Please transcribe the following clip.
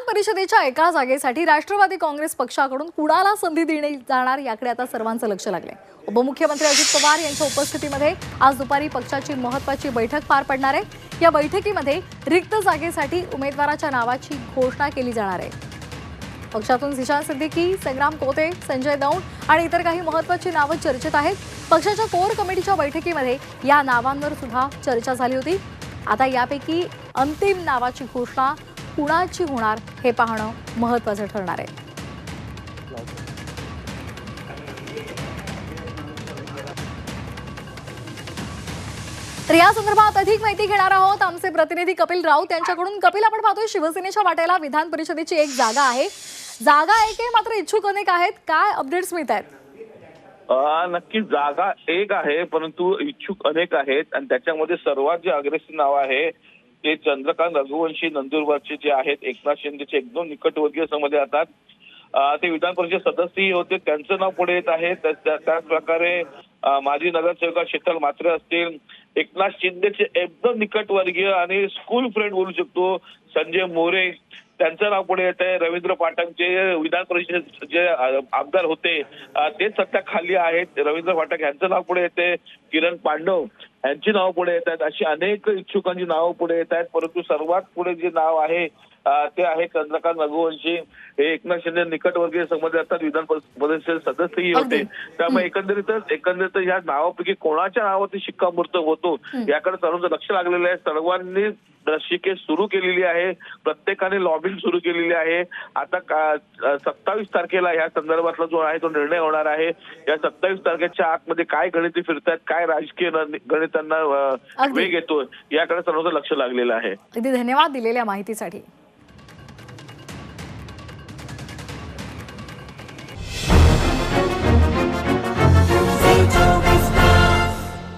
विधान परिषदेच्या एका जागेसाठी राष्ट्रवादी काँग्रेस पक्षाकडून कुणाला संधी दिली जाणार याकडे आता सर्वांचं लक्ष लागले उपमुख्यमंत्री अजित पवार यांच्या उपस्थितीमध्ये आज दुपारी पक्षाची महत्वाची बैठक पार पडणार आहे. या बैठकीमध्ये रिक्त जागेसाठी उमेदवाराच्या नावाची घोषणा केली जाणार आहे. पक्षातून झिशान सिद्दीकी संग्राम कोते संजय दौंड आणि इतर काही महत्वाची नावं चर्चेत आहेत. पक्षाच्या कोर कमिटीच्या बैठकीमध्ये या नावांवर सुद्धा चर्चा झाली होती. आता यापैकी अंतिम नावाची घोषणा कुणाची होणार हे पाहणं महत्वाचं ठरणार आहे. तर या संदर्भात अधिक माहिती घेणार आहोत. आमचे प्रतिनिधी कपिल राऊत यांच्याकडून. कपिल आपण पाहतोय शिवसेनेच्या वाट्याला विधान परिषदेची एक जागा आहे. जागा एक आहे मात्र इच्छुक अनेक आहेत? काय अपडेट्स मिळत आहेत? नक्कीच नक्की जागा एक आहे परंतु इच्छुक अनेक आहेत. आणि त्याच्यामध्ये सर्वात जे अग्रेसिव्ह नाव आहे ते चंद्रकांत रघुवंशी नंदुरबारचे जे आहेत एकनाथ शिंदेचे एकदम निकटवर्गीय समजले जातात ते विधान परिषद सदस्यही होते त्यांचं नाव पुढे येत आहे. त्याच प्रकारे माजी नगरसेवका शीतल मात्रे असतील एकनाथ शिंदेचे एकदम निकटवर्गीय आणि स्कूल फ्रेंड बोलू शकतो संजय मोरे त्यांचं नाव पुढे येत आहे. रवींद्र पाठकचे विधान परिषद जे आमदार होते तेच सध्या खाली आहेत. रवींद्र पाठक यांचं नाव पुढे येते. किरण पांडव यांची नावं पुढे येत आहेत अशी अनेक इच्छुकांची नावं पुढे येत आहेत परंतु सर्वात पुढे जे नाव आहे ते आहे चंद्रकांत रघुवंशी. हे एकनाथ शिंदे निकटवर्गीय समजले जातात विधान परिषद सदस्यही होते. त्यामुळे एकंदरीतच एकंदरीत ह्या नावापैकी कोणाच्या नावावरती शिक्कामोर्तब होतो याकडे सर्वांचं लक्ष लागलेलं आहे. सर्वांनी रसिके सुरू केलेली आहे. प्रत्येकाने लॉबिंग सुरू केलेली आहे. आता सत्तावीस तारखेला या संदर्भातला जो आहे तो निर्णय होणार आहे. या सत्तावीस तारखेच्या आतमध्ये काय गणिते फिरतात काय राजकीय गणितांना. वेग येतो याकडे सर्वांचं लक्ष लागलेलं आहे. धन्यवाद दिलेल्या माहितीसाठी.